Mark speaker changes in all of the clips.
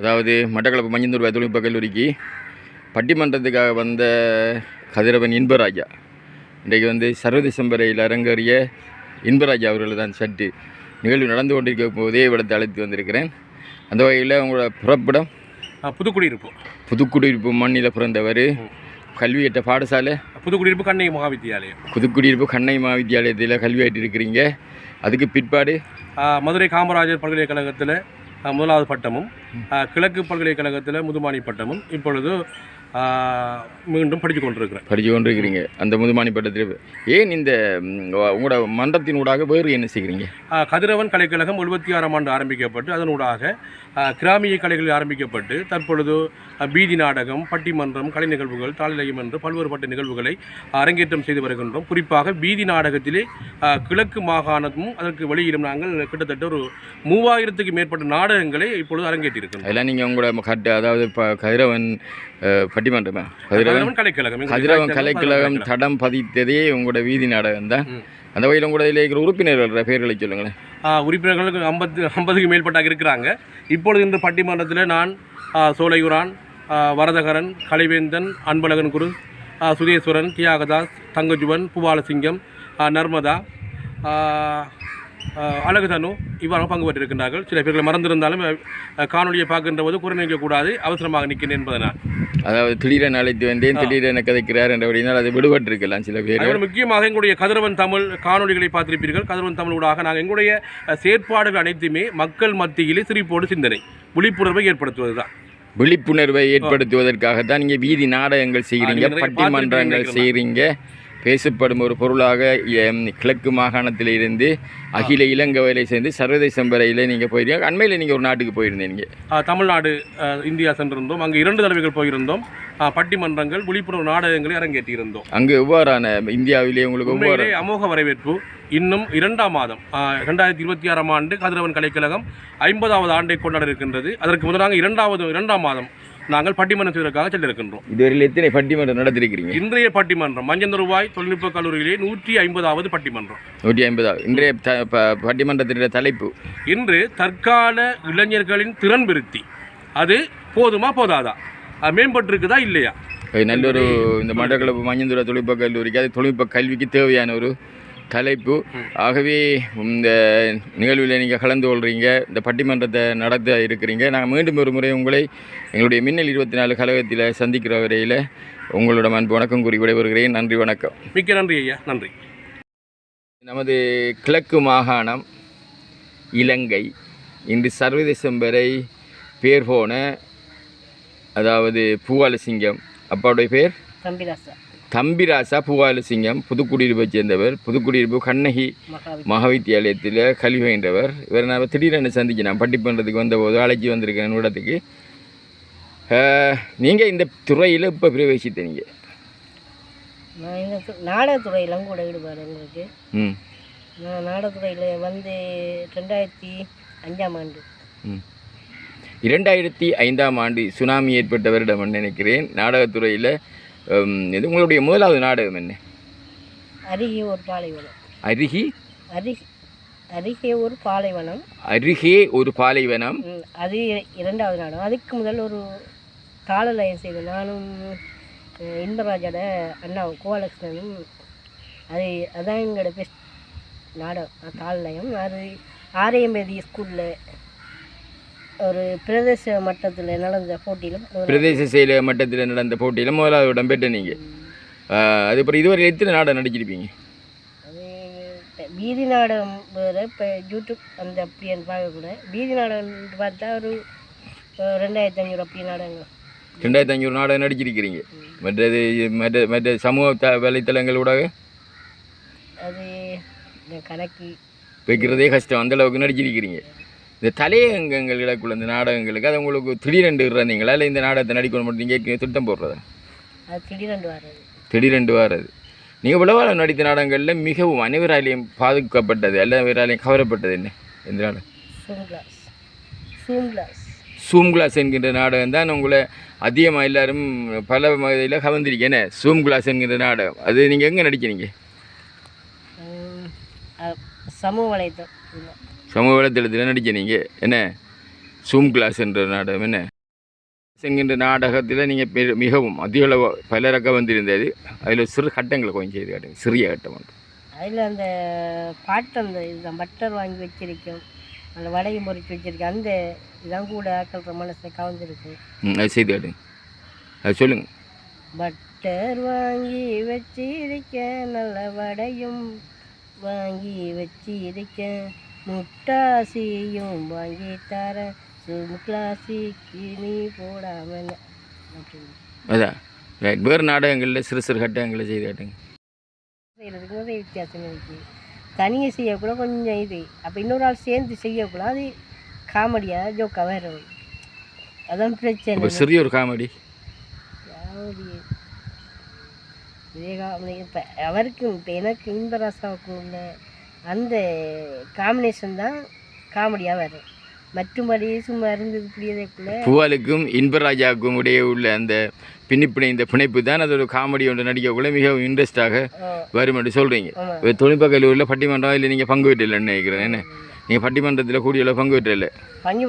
Speaker 1: அதாவது மட்டக்களப்பு மஞ்சந்தூர் தொழில்நுட்ப கல்லூரிக்கு பட்டிமன்றத்துக்காக வந்த கதிரவன் இன்பராஜா. இன்றைக்கு வந்து சர்வதேசம்பரையில் அரங்கேறிய இன்பராஜா அவர்கள் தான் சற்று நிகழ்வு நடந்து கொண்டிருக்க போதே இவ்விடத்தை அழைத்து வந்திருக்கிறேன். அந்த வகையில் உங்களோட புறப்படம்
Speaker 2: புதுக்குடியிருப்பு.
Speaker 1: புதுக்குடியிருப்பு மண்ணில் பிறந்தவர் கல்வியற்ற பாடசாலை.
Speaker 2: புதுக்குடியிருப்பு கண்ணகி மகாவித்தியாலயம்.
Speaker 1: புதுக்குடியிருப்பு கண்ணை மகாவித்தியாலயத்தில் கல்வி இருக்கிறீங்க. அதுக்கு பிற்பாடு
Speaker 2: மதுரை காமராஜர் பல்கலைக்கழகத்தில் முதலாவது பட்டமும் கிழக்கு பல்கலைக்கழகத்தில் முதுமானி பட்டமும் இப்பொழுது மீண்டும் படித்து கொண்டிருக்கிறேன்
Speaker 1: படித்து கொண்டிருக்கிறீங்க அந்த முதுமானி பட்டத்தில் ஏன் இந்த உங்களோட மன்றத்தினூடாக வேறு என்ன செய்கிறீங்க?
Speaker 2: கதிரவன் கலைக்கழகம் எழுபத்தி ஆறாம் ஆண்டு ஆரம்பிக்கப்பட்டு அதனூடாக கிராமிய கலைகள் ஆரம்பிக்கப்பட்டு தற்பொழுது பீதி நாடகம் பட்டிமன்றம் கலை நிகழ்வுகள் தாளிலயம் என்று பல்வேறுபட்ட நிகழ்வுகளை அரங்கேற்றம் செய்து வருகின்றோம். குறிப்பாக பீதி நாடகத்திலே கிழக்கு மாகாணமும் அதற்கு வெளியிடும் நாங்கள் கிட்டத்தட்ட ஒரு மூவாயிரத்துக்கு மேற்பட்ட நாடகங்களை இப்பொழுது அரங்கேற்றிருக்கின்றோம்
Speaker 1: அதெல்லாம் நீங்கள் உங்களோட அதாவது கதிரவன் பட்டிமன்றமா கதிரவன்?
Speaker 2: கலைக்கழகம்.
Speaker 1: கதிரவன்
Speaker 2: கலைக்கழகம்
Speaker 1: தடம் பதித்ததே உங்களோட வீதி நாடகம் தான். அந்த வகையில் உங்களோட இருக்கிற உறுப்பினர்கள பேர்களை சொல்லுங்களேன்.
Speaker 2: உறுப்பினர்களுக்கு ஐம்பத்து ஐம்பதுக்கு மேற்பட்டாக இருக்கிறாங்க. இப்பொழுது இந்த பட்டிமன்றத்தில் நான் சோலையுரான் வரதகரன் கலைவேந்தன் அன்பழகன் குரு சுதேஸ்வரன் தியாகதாஸ் தங்கஜுவன் புபாலசிங்கம் நர்மதா அழகுதனு இவ்வாறு பங்கு பெற்றிருக்கின்றார்கள். சில பேர்களை மறந்திருந்தாலும் காணொலியை பார்க்கின்ற போது குறை நிற்கக்கூடாது அவசரமாக நிற்கிறேன் என்பதனால்.
Speaker 1: அதாவது திடீரென அழைத்து வந்தேன் திடீரென கதைக்கிறார் என்றபடினால் அது விடுபட்டு இருக்கலாம் சில பேர்.
Speaker 2: முக்கியமாக எங்களுடைய கதிரவன் தமிழ் காணொளிகளை பார்த்திருப்பீர்கள். கதிரவன் தமிழ் ஊடாக நாங்கள் எங்களுடைய செயற்பாடுகள் அனைத்துமே மக்கள் மத்தியிலே சிரிப்போடு சிந்தனை விழிப்புணர்வை ஏற்படுத்துவதுதான்.
Speaker 1: விழிப்புணர்வை ஏற்படுத்துவதற்காகத்தான் நீங்கள் வீதி நாடகங்கள் செய்கிறீங்க பட்டிமன்றங்கள் செய்கிறீங்க. பேசப்படும் ஒரு பொருளாக கிழக்கு மாகாணத்தில் இருந்து அகில இலங்கை வரை சேர்ந்து சர்வதேசம் வரையில் நீங்கள் போயிருக்கீங்க அண்மையில் நீங்கள் ஒரு நாட்டுக்கு போயிருந்தீங்க.
Speaker 2: தமிழ்நாடு இந்தியா சென்றிருந்தோம். அங்கு இரண்டு தடவைகள் போயிருந்தோம். பட்டிமன்றங்கள் விழிப்புணர்வு நாடகங்களை அரங்கேற்றியிருந்தோம்.
Speaker 1: அங்கு எவ்வாறான இந்தியாவிலே உங்களுக்கு எவ்வாறு
Speaker 2: அமோக வரவேற்பு இன்னும் இரண்டாம் மாதம் இரண்டாயிரத்தி இருபத்தி ஆறாம் ஆண்டு கதிரவன் கலைக்கழகம் ஐம்பதாவது ஆண்டை கொண்டாட இருக்கின்றது. அதற்கு முதலாக இரண்டாவது இரண்டாம் மாதம் நாங்கள் பட்டிமன்றம் செய்வதற்காக சென்றிருக்கின்றோம்.
Speaker 1: இதுவரையில் எத்தனை பட்டிமன்றம் நடத்திருக்கிறீங்க
Speaker 2: இன்றைய பட்டிமன்றம் மஞ்சந்தருவாய் தொழில்நுட்ப கல்லூரியிலே நூற்றி ஐம்பதாவது பட்டிமன்றம்.
Speaker 1: நூற்றி ஐம்பதாவது. இன்றைய பட்டிமன்றத்தினுடைய தலைப்பு.
Speaker 2: இன்று தற்கால இளைஞர்களின் திறன் விருத்தி. அது போதுமா போதாதா? அது மேம்பட்டிருக்குதா இல்லையா?
Speaker 1: நல்ல ஒரு இந்த மட்டக்களப்பு மஞ்சந்துர தொழில்நுட்ப கல்லூரிக்கு அது தொழில்நுட்ப கல்விக்கு தேவையான ஒரு தலைப்பு ஆகவே இந்த நிகழ்வில் நீங்கள் கலந்து கொள்கிறீங்க இந்த பட்டிமன்றத்தை நடத்த இருக்கிறீங்க. நாங்கள் மீண்டும் ஒரு முறை உங்களை எங்களுடைய மின்னல் இருபத்தி நாலு கழகத்தில் சந்திக்கிற வரையில் உங்களோட அன்பு வணக்கம் கூறி விடைபெறுகிறேன். நன்றி வணக்கம்.
Speaker 2: மிக்க நன்றி ஐயா. நன்றி.
Speaker 1: நமது கிழக்கு மாகாணம் இலங்கை. இன்று சர்வதேசம் வரை பேர் போன அதாவது பூவாலசிங்கம். அப்பாவுடைய பேர்?
Speaker 3: தம்பிராசா
Speaker 1: தம்பிராசா பூவாலசிங்கம் புதுக்குடியிருப்பை சேர்ந்தவர் புதுக்குடியிருப்பு கண்ணகி
Speaker 3: மகாவி
Speaker 1: மகாவித்தியாலயத்தில் கல்வி பயின்றவர். இவர் நான் திடீரென சந்திச்சு நான் பட்டிமன்றத்துக்கு வந்தபோது அழைச்சி வந்திருக்கேன் இடத்துக்கு நீங்கள் இந்த துறையில் இப்போ பிரவேசித்தீங்க.
Speaker 3: நான் இந்த நாடகத்துறையிலும் கூட ஈடுபாடு எங்களுக்கு.
Speaker 1: ம்.
Speaker 3: நான் நாடகத்துறையில் வந்து ரெண்டாயிரத்தி அஞ்சாம் ஆண்டு.
Speaker 1: ம். இரண்டாயிரத்தி ஐந்தாம் ஆண்டு சுனாமி ஏற்பட்ட வருடம் நினைக்கிறேன். நாடகத்துறையில் இது உங்களுடைய முதலாவது நாடகம் என்ன?
Speaker 3: அருகே ஒரு பாலைவனம்.
Speaker 1: அருகி?
Speaker 3: அருகே அருகே ஒரு பாலைவனம்.
Speaker 1: அருகே ஒரு பாலைவனம்.
Speaker 3: அது இர- இரண்டாவது நாடகம். அதுக்கு முதல் ஒரு தாளலயம் செய்தேன் நானும் இன்பராஜோட அண்ணாவும் கோலக்ஷ்ணனும் அது அதான் எங்களோட பெஸ்ட் நாடகம் தாளலயம் அது ஆரியம்பேதி ஸ்கூலில் ஒரு பிரதேச மட்டத்தில் நடந்த போட்டியிலும்
Speaker 1: பிரதேச செயல மட்டத்தில் நடந்த போட்டியில் முதலாவது இடம் பெற்ற நீங்கள் அதுக்கப்புறம் இதுவரை எத்தனை நாடகம் நடிச்சிருப்பீங்க?
Speaker 3: வீதி நாடகம் வேறு இப்போ யூடியூப் அந்த அப்படின்னு பார்க்கக்கூட வீதி நாடகம் பார்த்தா ஒரு ரெண்டாயிரத்தி ஐநூறு அப்படி நாடகங்கள்.
Speaker 1: ரெண்டாயிரத்தி ஐநூறு நாடகம் நடிச்சிருக்கிறீங்க. மற்றது மற்ற மற்ற சமூக த வலைத்தளங்களோட
Speaker 3: அது கணக்கு.
Speaker 1: வைக்கிறதே கஷ்டம். அந்த அளவுக்கு நடிச்சிருக்கிறீங்க. இந்த தலையங்கங்கள் இடக்குள்ள இந்த நாடகங்களுக்கு அது உங்களுக்கு திடீரெண்டு இருந்தீங்களா இல்லை இந்த நாடகத்தை நடிக்கணும் மட்டும் நீங்கள் திட்டம் போடுறதா?
Speaker 3: திடீரெண்டு வர்றது.
Speaker 1: திடீரெண்டு வாரது நீங்கள் உலகாலம் நடித்த நாடகங்களில் மிகவும் அனைவராலையும் பாதுகாக்கப்பட்டது எல்லாவராலையும் கவரப்பட்டது என்ன? இந்த நாடகம்?
Speaker 3: சூம் கிளாஸ்
Speaker 1: என்கின்ற நாடகம் தான் உங்களை அதிகமாக எல்லாரும் பல வகையில் கவர்ந்திருக்கேன் சூம் கிளாஸ் என்கின்ற நாடகம். அது நீங்கள் எங்கே நடிக்கிறீங்க?
Speaker 3: சமூக வலைத்தளம்
Speaker 1: சமூக வலைத்தளத்தில் நடிச்ச நீங்கள் என்ன? சூம் கிளாஸ் என்ற நாடகம் என்ன? என்கின்ற நாடகத்தில் நீங்கள் மிகவும் அதிக அளவு பலரக்க வந்திருந்தது. அதில் சிறு கட்டங்களை கொஞ்சம் செய்து காட்டுங்க. சிறிய கட்டம் ஒன்று.
Speaker 3: அதில் அந்த பாட்டு அந்த இதுதான் பட்டர் வாங்கி வச்சிருக்கோம். அந்த வடையும் பொறிச்சு வச்சிருக்கேன் அந்த இதான் கூட ஆக்கல்ற மனசில் கவர்ந்துருக்கு.
Speaker 1: அது செய்து காட்டுங்க. அது சொல்லுங்கள்
Speaker 3: பட்டர் வாங்கி வச்சிருக்க நல்ல வடையும் வாங்கி வச்சிருக்க முட்டாசியும் வாங்கி தரேன் சும்கிளாசிக்கு நீ போடாமல்.
Speaker 1: அதான். ரைட் வேறு நாடகங்களில் சிறு சிறு கட்டங்களை செய்து காட்டுங்க.
Speaker 3: செய்கிறதுக்கு நிறைய வித்தியாசம் இருக்குது தனியாக செய்யக்கூட கொஞ்சம் இது. அப்போ இன்னொரு ஆள் சேர்ந்து செய்யக்கூட அது காமெடியாக ஜோக்காக வேறு அதான் பிரச்சனை.
Speaker 1: சிறிய ஒரு காமெடி.
Speaker 3: காமெடி காமெடி இப்போ அவருக்கும் இப்போ எனக்கு இன்பராசாவுக்கும் உள்ள அந்த காம்பினேஷன் தான் காமெடியாக வரும். மற்றும்படி சும்மா இருந்தது புரியதேக்குள்ள
Speaker 1: புவாலுக்கும் இன்பராஜாவுக்கும் இடையே உள்ள அந்த பின்னிப்பிணை இந்த பிணைப்பு தான் அதோட காமெடி ஒன்று நடிக்கக்குள்ள மிகவும் இன்ட்ரெஸ்டாக வரும் என்று சொல்கிறீங்க தொழில்நுட்ப கல்லூரியில் பட்டிமன்றம் இல்லை நீங்கள் பங்கு பெற்றில்லைன்னு நினைக்கிறேன். என்ன? நீங்கள் பட்டிமன்றத்தில் கூடிய பங்கு பெற்றில்லை
Speaker 3: பஞ்சு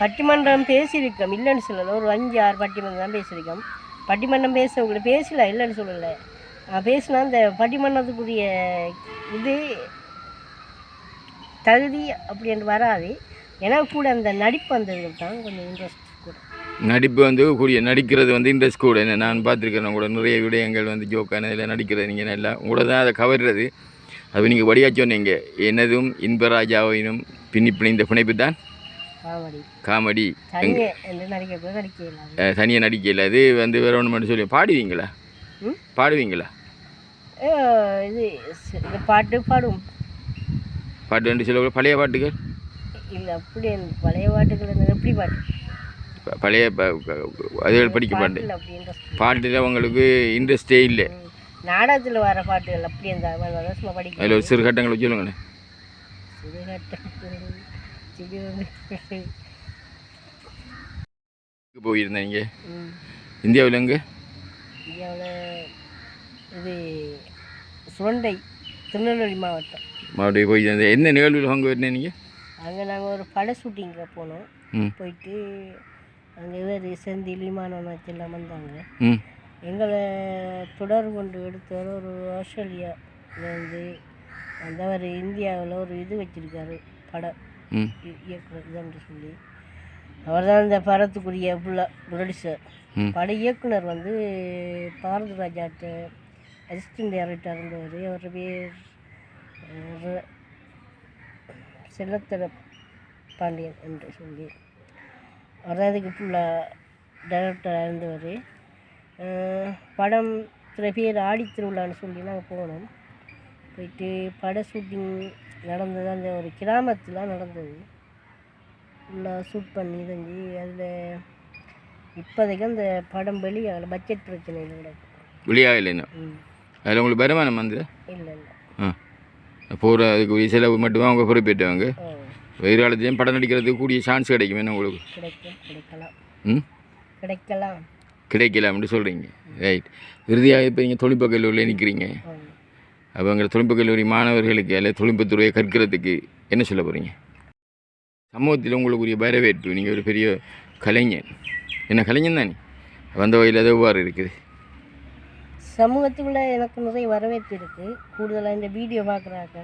Speaker 3: பட்டிமன்றம் பேசியிருக்கோம். இல்லைன்னு சொல்லலை. ஒரு அஞ்சு ஆறு பட்டிமன்றம் தான் பேசியிருக்கோம். பட்டிமன்றம் பேச பேசல இல்லைன்னு சொல்லலை. பேசினா அந்த பட்டிமன்றத்துக்குரிய இது தகுதி அப்படின்னு வராது. ஏன்னா கூட அந்த நடிப்பு அந்த தான் கொஞ்சம் இன்ட்ரெஸ்ட் கூட.
Speaker 1: நடிப்பு வந்து கூடிய நடிக்கிறது வந்து இன்ட்ரெஸ்ட் கூட. என்ன நான் பார்த்துருக்கிறேன் கூட நிறைய விடயங்கள் வந்து ஜோக்கான இதில் நடிக்கிறது நீங்கள் நல்லா உங்களை தான் அதை கவர்றது அது நீங்கள் வடியா சொன்னீங்க. என்னதும் இன்பராஜாவினும் பின்னி பிணைந்த பிணைப்பு தான்?
Speaker 3: காமெடி.
Speaker 1: தனியாக நடிக்கல அது வந்து வேற ஒன்று மட்டும் சொல்லி. பாடுவீங்களா? பாடுவீங்களா?
Speaker 3: இது பாட்டு பாடுவோம்.
Speaker 1: பாட்டு ரெண்டு சில பழைய பாட்டுகள்?
Speaker 3: இல்லை அப்படி பழைய பாட்டுகள் எப்படி பாட்டு?
Speaker 1: பழைய அதுகள் படிக்க பாட்டு.
Speaker 3: பாட்டில்
Speaker 1: உங்களுக்கு இன்ட்ரெஸ்டே இல்லை.
Speaker 3: நாடகத்தில் வர பாட்டுகள் அப்படி அந்த படிக்க
Speaker 1: அதில் ஒரு சிறு கட்டங்களை சொல்லுங்களேன்.
Speaker 3: ம்.
Speaker 1: இந்தியாவில் எங்கே?
Speaker 3: இந்தியாவில் இது சுரண்டை திருநெல்வேலி மாவட்டம்.
Speaker 1: மறுபடியும் போயிருந்தேன் என்ன நிகழ்வில் பங்கு வரணும் நீங்கள்
Speaker 3: அங்கே நாங்கள் ஒரு பட ஷூட்டிங்கில் போனோம். போயிட்டு அங்கே இவர் செந்தில் விமானம் எல்லாம் வந்தாங்க. எங்களை தொடர்பு கொண்டு எடுத்தவர் ஒரு ஆஸ்திரேலியாவிலேருந்து வந்தவர் இந்தியாவில் ஒரு இது வச்சுருக்காரு படம். இயக்குனர் இதுன்னு சொல்லி. அவர் தான் இந்த படத்துக்குரிய ஃபுல்லாக ப்ரொடியூசர். பட இயக்குனர் வந்து பாரதி ராஜாட்ட அசிஸ்டன்ட் டைரக்டர் இருந்தவர். அவர் பேர் செல்லத்தர பாண்டியன் என்று சொல்லி இதுக்கு ஃபுல்லாக டைரக்டராக இருந்தவர். படம் சில பேர் ஆடி திருவிழான்னு சொல்லி நாங்கள் போனோம். போயிட்டு பட ஷூட்டிங் நடந்தது. அந்த ஒரு கிராமத்தில் நடந்தது. ஃபுல்லாக ஷூட் பண்ணி செஞ்சு அதில் இப்போதைக்கு அந்த படம் வெளியாகல. பட்ஜெட் பிரச்சனையில் கிடக்கு
Speaker 1: வெளியாகல இன்னும்
Speaker 3: ம்.
Speaker 1: அதில் உங்களுக்கு வருமானம் வந்து
Speaker 3: இல்லை இல்லை.
Speaker 1: ஆ. போகிற அதுக்கு செலவு மட்டுமே அவங்க பொறுப்பேற்றவங்க.
Speaker 3: ஓ
Speaker 1: எதிர்காலத்துலேயும் படம் நடிக்கிறதுக்கு கூடிய சான்ஸ் கிடைக்கும். என்ன உங்களுக்கு? ம்?
Speaker 3: கிடைக்கலாம்.
Speaker 1: கிடைக்கலாம்னு சொல்கிறீங்க ரைட் இறுதியாக இப்போ நீங்கள் தொழில்நுட்ப கல்லூரியில் நிற்கிறீங்க. அப்போ எங்கள் தொழில்நுட்ப கல்லூரி மாணவர்களுக்கு அல்ல தொழில்நுட்பத்துறையை கற்கிறதுக்கு என்ன சொல்ல போகிறீங்க சமூகத்தில் உங்களுக்குரிய வரவேற்பு. நீங்கள் ஒரு பெரிய கலைஞன். என்ன கலைஞன் தானே? வந்த வகையில் அது எவ்வாறு இருக்குது?
Speaker 3: சமூகத்தில் எனக்கு நிறைய வரவேற்பு இருக்குது கூடுதலாக இந்த வீடியோ பார்க்குறாங்க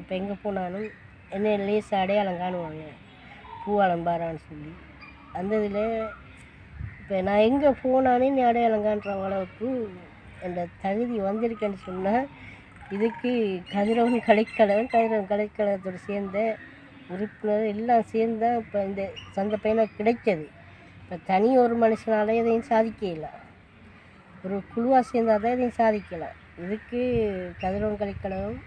Speaker 3: இப்போ எங்கே போனாலும் என்ன லேஸ் அடையாளம் காணுவாங்க. பூவாளம் பாரான்னு சொல்லி. அந்த இதில் இப்போ நான் எங்கே போனானே நீ அடையாளம் காண்ற அளவுக்கு அந்த தகுதி வந்திருக்கேன்னு சொன்னால் இதுக்கு கதிரவன் கலைக்கலவன் கதிரவன் கலைக்கழகத்தோடு சேர்ந்த உறுப்பினர் எல்லாம் சேர்ந்தால் இப்போ இந்த சந்த பையனாக கிடைச்சது இப்போ தனி ஒரு மனுஷனாலே எதையும் சாதிக்க இல்லை. ஒரு குழுவாக சேர்ந்தால் தான் இதையும் சாதிக்கலாம் இதுக்கு கதிரவன் கலைக்கழகம்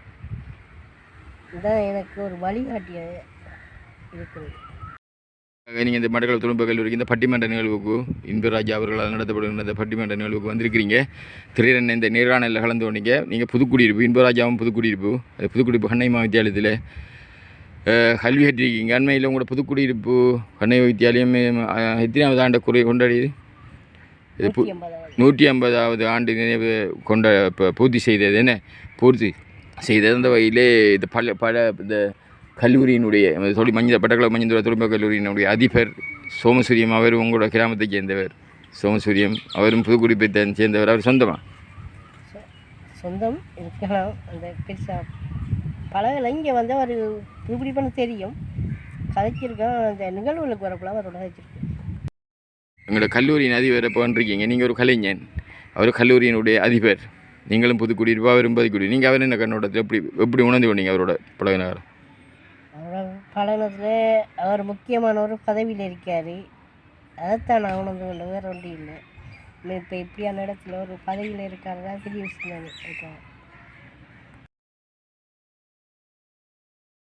Speaker 3: தான் எனக்கு ஒரு வழிகாட்டியாக இருக்குது
Speaker 1: நீங்கள் இந்த மடக்கல் தொழில்நுட்ப கல்லூரிக்கு இந்த பட்டிமன்ற நிகழ்வுக்கு இன்பராஜா அவர்களால் நடத்தப்படுகின்ற இந்த பட்டிமன்ற நிகழ்வுக்கு வந்திருக்கிறீங்க. திடீரென இந்த நேர்காணலில் கலந்து கொண்டீங்க நீங்கள் புதுக்குடியிருப்பு இன்பராஜாவும் புதுக்குடியிருப்பு அது புதுக்குடியிருப்பு கண்ணைமா வித்தியாலயத்தில் கல்வி கற்றிருக்கீங்க. அண்மையில் உங்களோட புதுக்குடியிருப்பு கண்ணை வித்தியாலயம் எத்தனாவது ஆண்டை குறை கொண்டாடியது? இது
Speaker 3: நூற்றி ஐம்பதாவது
Speaker 1: ஆண்டு நினைவு கொண்ட இப்போ பூர்த்தி செய்தது என்ன? பூர்த்தி செய்தது வகையிலே இந்த பல பல இந்த கல்லூரியினுடைய தொழில் மஞ்சள் பட்டக்களப்பு மஞ்சள் துறைமுக கல்லூரியினுடைய அதிபர் சோமசூரியம் அவர் உங்களோட கிராமத்தை சேர்ந்தவர். சோமசூரியம் அவரும் புதுக்குடிப்பை சேர்ந்தவர். அவர் சொந்தமா?
Speaker 3: சொந்தம் இருக்கலாம். அந்த பெருசாக பழகலை இங்கே வந்து அவர் இப்படி தெரியும். கதைச்சிருக்கோம் அந்த நிகழ்வுகளுக்கு வரப்போல அவரோட கதைச்சிருக்கோம்
Speaker 1: எங்களோட கல்லூரியின் அதிபரை போன்றிருக்கீங்க நீங்கள் ஒரு கலைஞன். அவர் கல்லூரியினுடைய அதிபர். நீங்களும் புதுக்குடி ரூபா அவரும் புதுக்குடி. நீங்கள் அவர் என்ன கண்ணோட்டத்தில் எப்படி எப்படி உணர்ந்து கொண்டீங்க அவரோட பழகினார்
Speaker 3: அவரோட பழனத்தில் அவர் முக்கியமான ஒரு பதவியில் இருக்கார். அதைத்தான் நான் உணர்ந்து கொண்டு வேறு ஒன்றும் இல்லை. இப்போ இப்படியான இடத்துல ஒரு பதவியில் இருக்காரு தான் பெரிய விஷயம் தானே